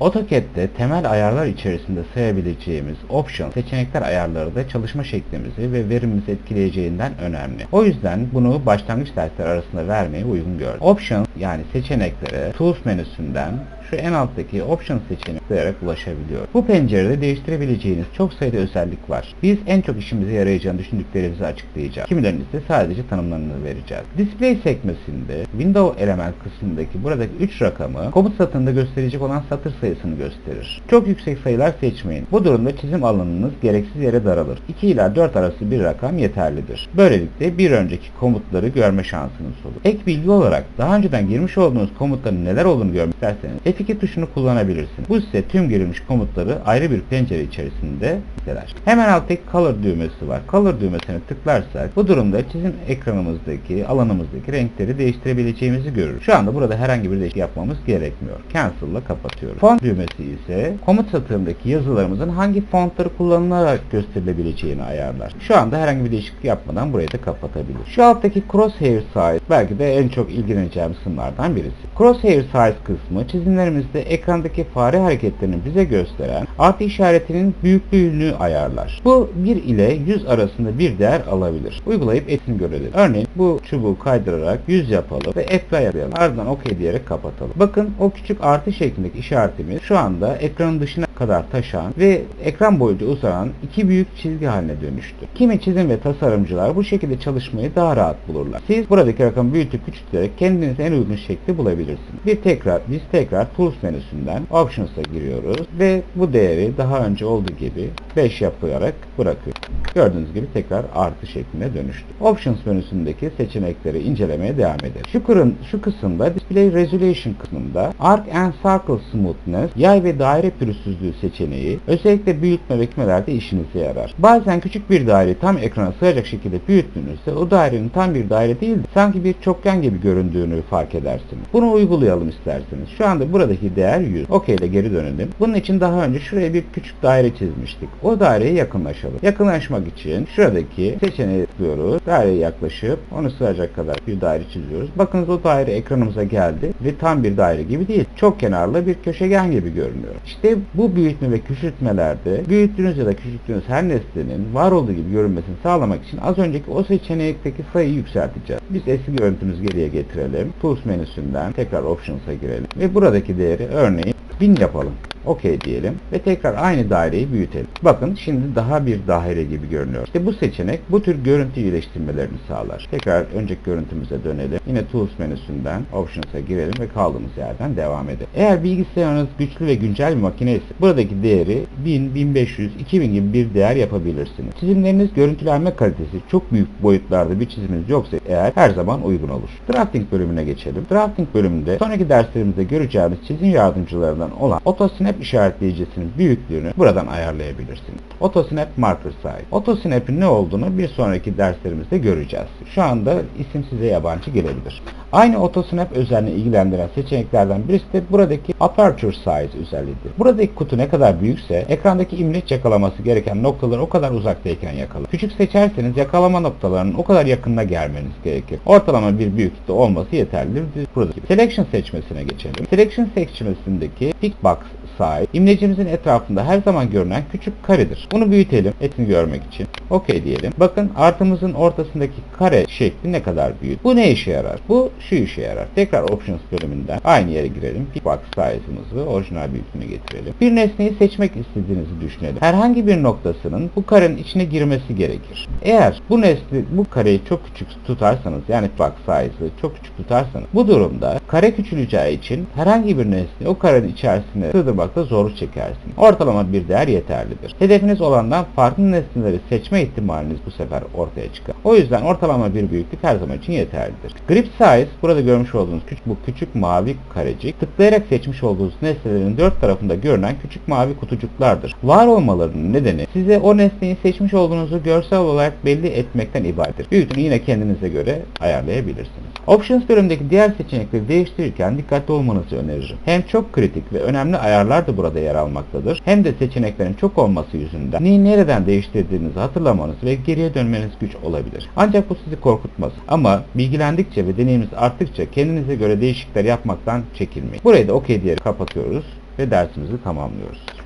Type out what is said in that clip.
AutoCAD'de temel ayarlar içerisinde sayabileceğimiz Option seçenekler ayarları da çalışma şeklimizi ve verimimizi etkileyeceğinden önemli. O yüzden bunu başlangıç dersleri arasında vermeyi uygun gördüm. Option yani seçeneklere Tools menüsünden şu en alttaki Option seçeneğine tıklayarak ulaşabiliyor. Bu pencerede değiştirebileceğiniz çok sayıda özellik var. Biz en çok işimize yarayacağını düşündüklerimizi açıklayacağız. Kimilerini sadece tanımlarını vereceğiz. Display sekmesinde Window element kısmındaki buradaki 3 rakamı komut satırında gösterecek olan satır sayısını gösterir. Çok yüksek sayılar seçmeyin. Bu durumda çizim alanınız gereksiz yere daralır. 2 ila 4 arası bir rakam yeterlidir. Böylelikle bir önceki komutları görme şansınız olur. Ek bilgi olarak daha önceden girmiş olduğunuz komutların neler olduğunu görmek isterseniz F2 tuşunu kullanabilirsiniz. Bu size tüm girilmiş komutları ayrı bir pencere içerisinde listeler. Hemen alttaki Color düğmesi var. Color düğmesine tıklarsak bu durumda çizim ekranımızdaki, alanımızdaki renkleri değiştirebileceğimizi görürüz. Şu anda burada herhangi bir değişiklik yapmamız gerekmiyor. Cancel ile kapatıyoruz. Font düğmesi ise komut satırındaki yazılarımızın hangi fontları kullanılarak gösterilebileceğini ayarlar. Şu anda herhangi bir değişiklik yapmadan burayı da kapatabilir. Şu alttaki Crosshair Size belki de en çok ilgileneceğimiz kısımlardan birisi. Crosshair Size kısmı çizimlerimizde ekrandaki fare hareketlerini bize gösteren artı işaretinin büyüklüğünü ayarlar. Bu 1 ile 100 arasında bir değer alabilir. Uygulayıp etkisini görelim. Örneğin bu çubuğu kaydırarak 100 yapalım ve apply yapalım. Ardından OK diyerek kapatalım. Bakın o küçük artı şeklindeki işaretimiz şu anda ekranın dışına kadar taşan ve ekran boyunca uzanan iki büyük çizgi haline dönüştü. Kimi çizim ve tasarımcılar bu şekilde çalışmayı daha rahat bulurlar. Siz buradaki rakamı büyütüp küçülterek kendinize en uygun şekli bulabilirsiniz. Bir tekrar, biz tekrar Tools menüsünden Options'a giriyoruz ve bu değeri daha önce olduğu gibi 5 yaparak bırakıyoruz. Gördüğünüz gibi tekrar artı şeklinde dönüştü. Options menüsündeki seçenekleri incelemeye devam edelim. Şu, kırın, şu kısımda Display Resolution kısmında Arc and Circle Smoothness, yay ve daire pürüzsüzlüğü seçeneği özellikle büyütme ve kümelerde işinize yarar. Bazen küçük bir daire tam ekrana sığacak şekilde büyüttüğünüzde o dairenin tam bir daire değil de sanki bir çokgen gibi göründüğünü fark edersiniz. Bunu uygulayalım isterseniz. Şu anda buradaki değer 100. OK ile geri dönelim. Bunun için daha önce şuraya bir küçük daire çizmiştik. O daireye yakınlaşalım. Yakınlaşmak için şuradaki seçeneği tıklıyoruz. Daireye yaklaşıp onu sığacak kadar bir daire çiziyoruz. Bakınız o daire ekranımıza geldi ve tam bir daire gibi değil. Çok kenarlı bir köşegen gibi görünüyor. İşte bu büyütme ve küçültmelerde büyüttüğünüz ya da küçülttüğünüz her nesnenin var olduğu gibi görünmesini sağlamak için az önceki o seçenekteki sayıyı yükselteceğiz. Biz eski görüntümüzü geriye getirelim. Tools menüsünden tekrar Options'a girelim ve buradaki değeri örneğin 1000 yapalım. OK diyelim ve tekrar aynı daireyi büyütelim. Bakın şimdi daha bir daire gibi görünüyor. İşte bu seçenek bu tür görüntü iyileştirmelerini sağlar. Tekrar önceki görüntümüze dönelim. Yine Tools menüsünden Options'a girelim ve kaldığımız yerden devam edelim. Eğer bilgisayarınız güçlü ve güncel bir makine ise buradaki değeri 1000, 1500, 2000 gibi bir değer yapabilirsiniz. Çizimleriniz görüntülenme kalitesi çok büyük boyutlarda bir çiziminiz yoksa eğer her zaman uygun olur. Drafting bölümüne geçelim. Drafting bölümünde sonraki derslerimizde göreceğimiz çizim yardımcılarından olan AutoSnap işaretleyicisinin büyüklüğünü buradan ayarlayabilirsiniz. AutoSnap Marker Size. AutoSnap'in ne olduğunu bir sonraki derslerimizde göreceğiz. Şu anda isim size yabancı gelebilir. Aynı AutoSnap özelliğini ilgilendiren seçeneklerden birisi de buradaki Aperture Size özelliğidir. Buradaki kutu ne kadar büyükse ekrandaki imleç yakalaması gereken noktaları o kadar uzaktayken yakalar. Küçük seçerseniz yakalama noktalarının o kadar yakınına gelmeniz gerekir. Ortalama bir büyüklükte olması yeterlidir. Buradaki Selection seçmesine geçelim. Selection seçmesindeki Pick Box sahip imlecimizin etrafında her zaman görünen küçük karedir. Bunu büyütelim etini görmek için. OK diyelim. Bakın artımızın ortasındaki kare şekli ne kadar büyük. Bu ne işe yarar? Bu şu işe yarar. Tekrar Options bölümünden aynı yere girelim. Pickbox size'ımızı orijinal büyüklüğüne getirelim. Bir nesneyi seçmek istediğinizi düşünelim. Herhangi bir noktasının bu karenin içine girmesi gerekir. Eğer bu nesne bu kareyi çok küçük tutarsanız yani pickbox size'ı çok küçük tutarsanız bu durumda kare küçüleceği için herhangi bir nesne o karenin içerisine sığdırmakta zorluk çekersiniz. Ortalama bir değer yeterlidir. Hedefiniz olandan farklı nesneleri seçme ihtimaliniz bu sefer ortaya çıkar. O yüzden ortalama bir büyüklük her zaman için yeterlidir. Grip size burada görmüş olduğunuz küçük bu küçük mavi karecik tıklayarak seçmiş olduğunuz nesnelerin dört tarafında görünen küçük mavi kutucuklardır. Var olmalarının nedeni size o nesneyi seçmiş olduğunuzu görsel olarak belli etmekten ibarettir. Büyüklüğünü yine kendinize göre ayarlayabilirsiniz. Options bölümündeki diğer seçenekleri değiştirirken dikkatli olmanızı öneririm. Hem çok kritik ve önemli ayarlar da burada yer almaktadır. Hem de seçeneklerin çok olması yüzünden neyi nereden değiştirdiğinizi hatırlamanız ve geriye dönmeniz güç olabilir. Ancak bu sizi korkutmaz. Ama bilgilendikçe ve deneyiminiz arttıkça kendinize göre değişiklikler yapmaktan çekinmeyin. Burayı da OK diyerek kapatıyoruz ve dersimizi tamamlıyoruz.